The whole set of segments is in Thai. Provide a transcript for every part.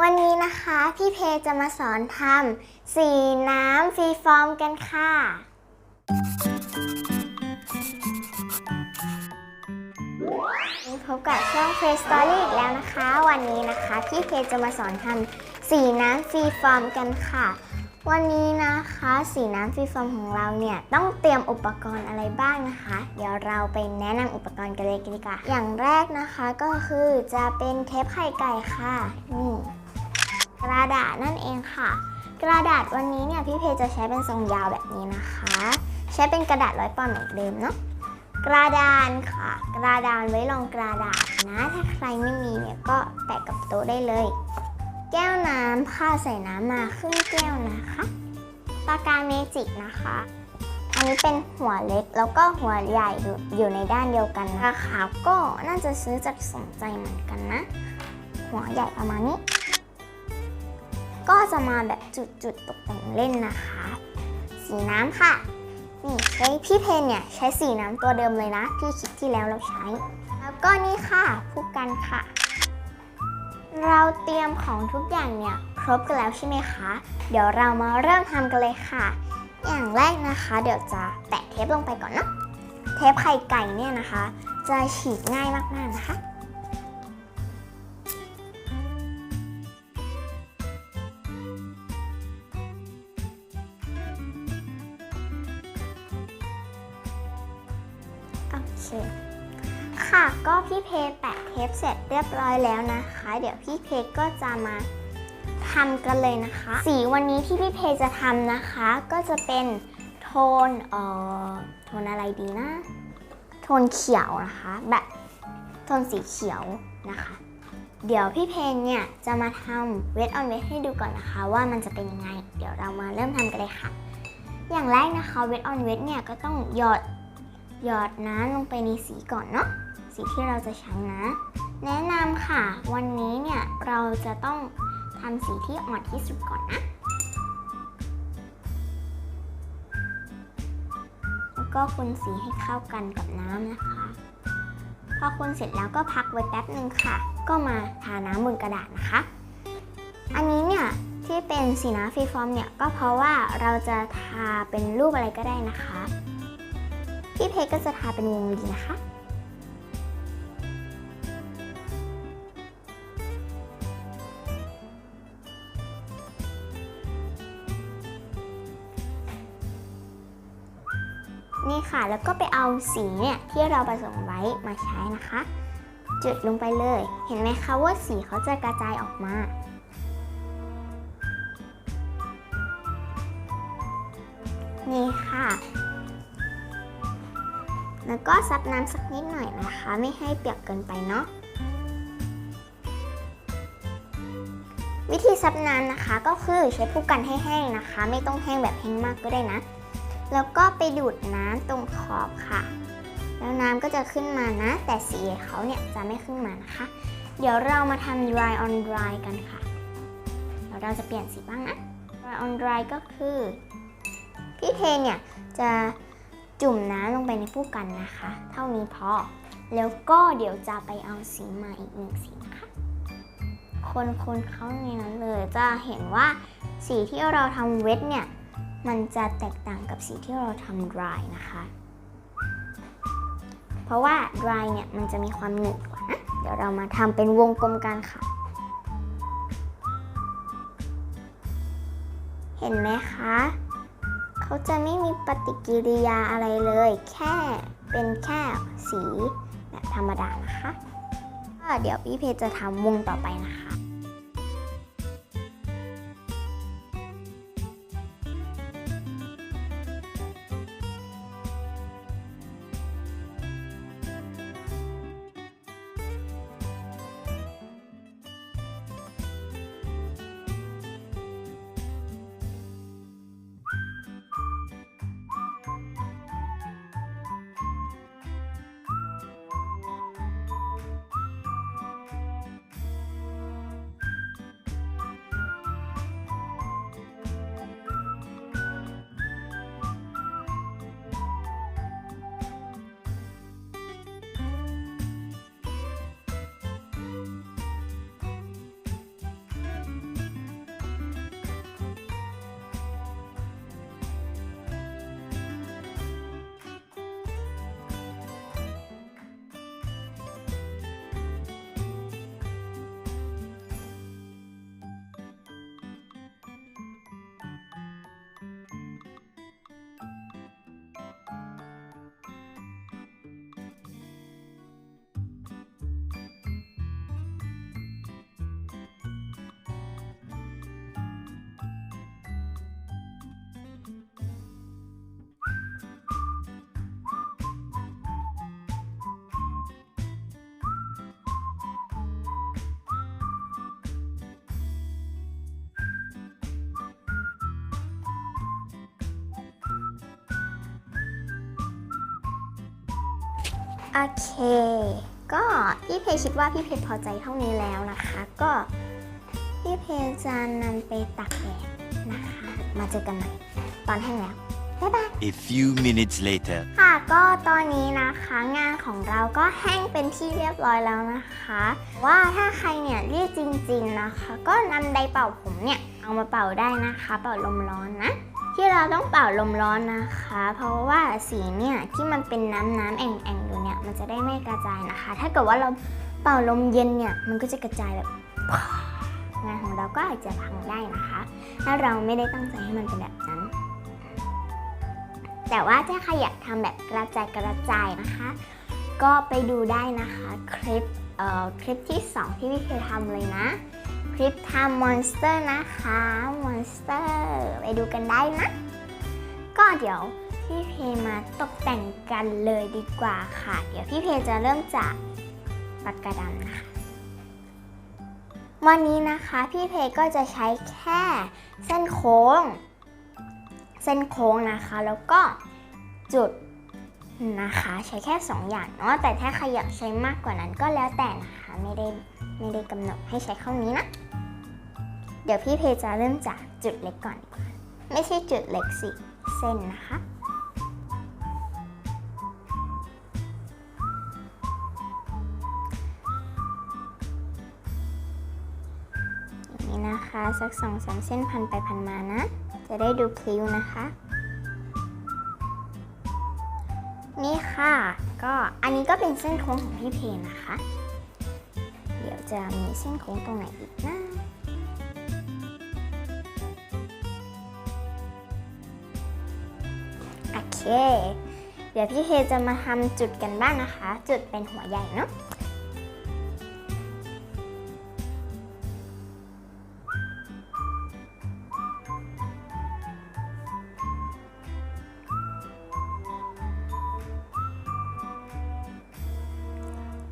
วันนี้นะคะพี่เพจะมาสอนทำสีน้ำฟรีฟอร์มกันค่ะ พบกับช่อง f r e e Story อีกแล้วนะคะ วันนี้นะคะพี่เพจะมาสอนทำสีน้ำฟรีฟอร์มกันค่ะ วันนี้นะคะ สีน้ำฟรีฟอร์มของเราเนี่ยต้องเตรียมอุปกรณ์อะไรบ้างนะคะ เดี๋ยวเราไปแนะนำอุปกรณ์กันเลยดีกว่าอย่างแรกนะคะก็คือจะเป็นเทปไข่ไก่ค่ะนี่ กระดาษนั่นเองค่ะ กระดาษวันนี้เนี่ยพี่เพจะใช้เป็นทรงยาวแบบนี้นะคะ ใช้เป็นกระดาษร้อยปอนด์เหมือนเดิมเนาะกระดานค่ะ กระดานไว้รองกระดาษนะถ้าใครไม่มีเนี่ยก็แปะกับโต๊ะได้เลย แก้วน้ำผ้าใส่น้ำมาครึ่งแก้วนะคะปากกาเมจิกนะคะอันนี้เป็นหัวเล็กแล้วก็หัวใหญ่อยู่อยู่ในด้านเดียวกันราคาก็น่าจะซื้อจากสนใจเหมือนกันนะ หัวใหญ่ประมาณนี้ ก็จะมาแบบจุดๆตกแต่งเล่นนะคะ สีน้ำค่ะ นี่ใช้พี่เพนเนี่ยใช้สีน้ำตัวเดิมเลยนะ ที่คลิปที่แล้วเราใช้ แล้วก็นี่ค่ะผู้กันค่ะ เราเตรียมของทุกอย่างเนี่ยครบกันแล้วใช่ไหมคะ เดี๋ยวเรามาเริ่มทำกันเลยค่ะ อย่างแรกนะคะ เดี๋ยวจะแปะเทปลงไปก่อนเนาะเทปไข่ไก่เนี่ยนะคะ จะฉีกง่ายมากๆนะคะ โอเค ค่ะก็พี่เพแปะเทปเสร็จเรียบร้อยแล้วนะคะ เดี๋ยวพี่เพก็จะมาทำกันเลยนะคะ สีวันนี้ที่พี่เพจะทำนะคะ ก็จะเป็นโทนเอ่อโทนอะไรดีนะ โทนเขียวนะคะ แบบโทนสีเขียวนะคะ เดี๋ยวพี่เพนเนี่ยจะมาทำเวทออนเวทให้ดูก่อนนะคะ ว่ามันจะเป็นยังไง เดี๋ยวเรามาเริ่มทำกันเลยค่ะ อย่างแรกนะคะเวทออนเวทเนี่ยก็ต้องหยอด หยอดน้ำลงไปในสีก่อนเนาะสีที่เราจะใช้นะ แนะนำค่ะ วันนี้เนี่ยเราจะต้องทำสีที่อ่อนที่สุดก่อนนะ แล้วก็คนสีให้เข้ากันกับน้ำนะคะ พอคนเสร็จแล้วก็พักไว้แป๊บหนึ่งค่ะ ก็มาทาน้ำบนกระดาษนะคะ อันนี้เนี่ยที่เป็นสีน้ำฟรีฟอร์มเนี่ยก็เพราะว่าเราจะทาเป็นรูปอะไรก็ได้นะคะ พี่เพชรก็จะทาเป็นวงรีนะคะ นี่ค่ะแล้วก็ไปเอาสีเนี่ยที่เราผสมไว้มาใช้นะคะ จุดลงไปเลย เห็นไหมคะว่าสีเขาจะกระจายออกมานี่ค่ะ แล้วก็ซับน้ำสักนิดหน่อยนะคะ ไม่ให้เปียกเกินไปเนาะวิธีซับน้ำนะคะก็คือใช้ผู้กันให้แห้งนะคะ ไม่ต้องแห้งแบบแห้งมากก็ได้นะ แล้วก็ไปดูดน้ำตรงขอบค่ะ แล้วน้ำก็จะขึ้นมานะ แต่สีเขาเนี่ยจะไม่ขึ้นมานะคะ เดี๋ยวเรามาทำ dry on dry กันค่ะเดี๋ยวเราจะเปลี่ยนสีบ้างนะ dry on dry ก็คือพี่เทนเนี่ยจะ จุ่มน้ำลงไปในผู้กันนะคะ เท่านี้พอ แล้วก็เดี๋ยวจะไปเอาสีมาอีกหนึ่งสีนะคะ คนคนเข้าในนั้นเลยจะเห็นว่าสีที่เราทำเวทเนี่ย มันจะแตกต่างกับสีที่เราทำ dry นะคะ เพราะว่า dry เนี่ยมันจะมีความหนืดกว่านะเดี๋ยวเรามาทำเป็นวงกลมกันค่ะ เห็นไหมคะ เขาจะไม่มีปฏิกิริยาอะไรเลย แค่เป็นแค่สีแบบธรรมดานะคะ ก็เดี๋ยวพี่เพจจะทำวงต่อไปนะคะ โอเค ก็พี่เพคิดว่าพี่เพพอใจเท่านี้แล้วนะคะ ก็พี่เพจะนำไปตักแดดนะคะ มาเจอกันใหม่ตอนแห้งแล้ว บ๊ายบาย A few minutes later. ค่ะก็ตอนนี้นะคะงานของเราก็แห้งเป็นที่เรียบร้อยแล้วนะคะ ว่าถ้าใครเนี่ยรีบจริง ๆนะคะ ก็นำไดร์เป่าผมเนี่ย เอามาเป่าได้นะคะ เป่าลมร้อนนะ ที่เราต้องเป่าลมร้อนนะคะ เพราะว่าสีเนี่ยที่มันเป็นน้ำน้ำแอ่งๆอยู่เนี่ยมันจะได้ไม่กระจายนะคะ ถ้าเกิดว่าเราเป่าลมเย็นเนี่ยมันก็จะกระจายแบบงานของเราก็อาจจะพังได้นะคะ ถ้าเราไม่ได้ตั้งใจให้มันเป็นแบบนั้น แต่ว่าถ้าใครอยากทำแบบกระจายกระจายนะคะ ก็ไปดูได้นะคะคลิปเอ่อคลิปที่ 2 ที่พี่เคยทำเลยนะ คลิปทำมอนสเตอร์นะคะมอนสเตอร์ไปดูกันได้นะ ก็เดี๋ยวพี่เพมาตกแต่งกันเลยดีกว่าค่ะ เดี๋ยวพี่เพจะเริ่มจากปากกาดำนะคะวันนี้นะคะพี่เพก็จะใช้แค่เส้นโค้ง เส้นโค้งนะคะ แล้วก็จุดนะคะใช้แค่ 2 อย่างเนาะแต่ถ้าใครอยากใช้มากกว่านั้นก็แล้วแต่นะคะ ไม่ได้ไม่ได้กำหนดให้ใช้เท่านี้นะ เดี๋ยวพี่เพจะเริ่มจากจุดเล็กก่อน ไม่ใช่จุดเล็กสิเส้นนะคะอย่างนี้นะคะสักสองสามเส้นพันไปพันมานะ จะได้ดูพลิ้วนะคะ นี่ค่ะ ก็อันนี้ก็เป็นเส้นโค้งของพี่เพนนะคะ เดี๋ยวจะมีเส้นโค้งตรงไหนอีกนะ เค เดี๋ยวพี่เพจะมาทำจุดกันบ้างนะคะ จุดเป็นหัวใหญ่เนาะ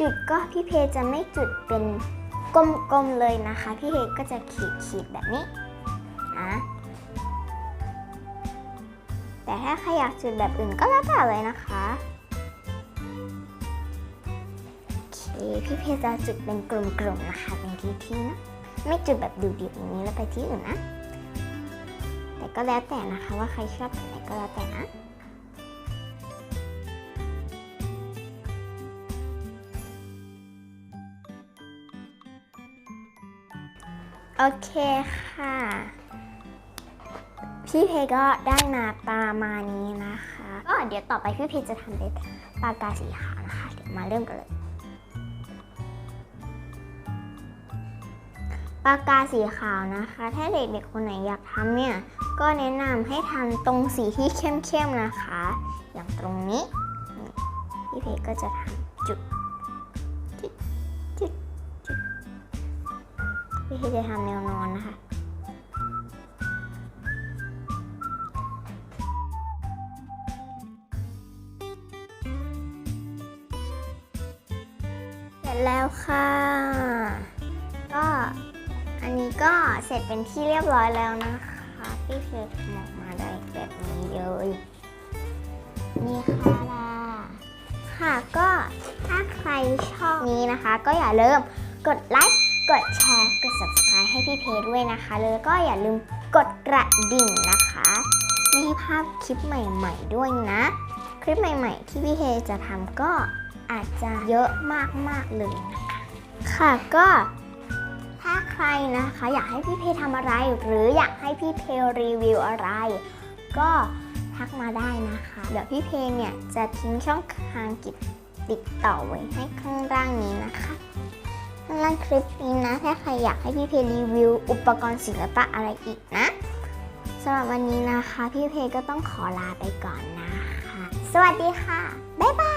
จุดก็พี่เพจะไม่จุดเป็นกลมๆเลยนะคะ พี่เพก็จะขีดๆแบบนี้ ถ้าใครอยากจุดแบบอื่นก็แล้วแต่เลยนะคะโอเคพี่เพจะจุดเป็นกลุ่มๆนะคะเป็นที่ๆนะไม่จุดแบบดูดิบอย่างนี้แล้วไปที่อื่นนะ แต่ก็แล้วแต่นะคะว่าใครชอบแบบไหนก็แล้วแต่นะโอเคค่ะ พี่เพก็ได้มาประมาณนี้นะคะก็เดี๋ยวต่อไปพี่เพจะทำเป็นปากกาสีขาวนะคะเดี๋ยวมาเริ่มกันเลย ปากกาสีขาวนะคะ ถ้าเด็กๆคนไหนอยากทำเนี่ยก็แนะนำให้ทำตรงสีที่เข้มๆนะคะ อย่างตรงนี้พี่เพก็จะทำจุดจุดจุดจุดพี่เพจะทำแนวนอนนะคะ แล้วค่ะ ก็อันนี้ก็เสร็จเป็นที่เรียบร้อยแล้วนะคะพี่เพจทำออกมาได้แบบนี้เลยนี่ค่ะล่ะค่ะก็ถ้าใครชอบนี้นะคะ ก็อย่าลืมกดไลค์กดแชร์กด subscribe ให้พี่เพจด้วยนะคะ แล้วก็อย่าลืมกดกระดิ่งนะคะไม่ให้พลาดคลิปใหม่ ๆ ด้วยนะ คลิปใหม่ ๆ ที่พี่เพจจะทำก็ อาจจะเยอะมากๆเลยนะคะค่ะก็ถ้าใครนะคะ อยากให้พี่เพทำอะไร หรืออยากให้พี่เพรีวิวอะไร ก็ทักมาได้นะคะ เดี๋ยวพี่เพเนี่ยจะทิ้งช่องทางกิจติดต่อไว้ให้ข้างล่างนี้นะคะข้างล่างคลิปนี้นะ ถ้าใครอยากให้พี่เพรีวิว อุปกรณ์ศิลปะอะไรอีกนะสำหรับวันนี้นะคะ พี่เพก็ต้องขอลาไปก่อนนะคะ สวัสดีค่ะ บ๊ายบาย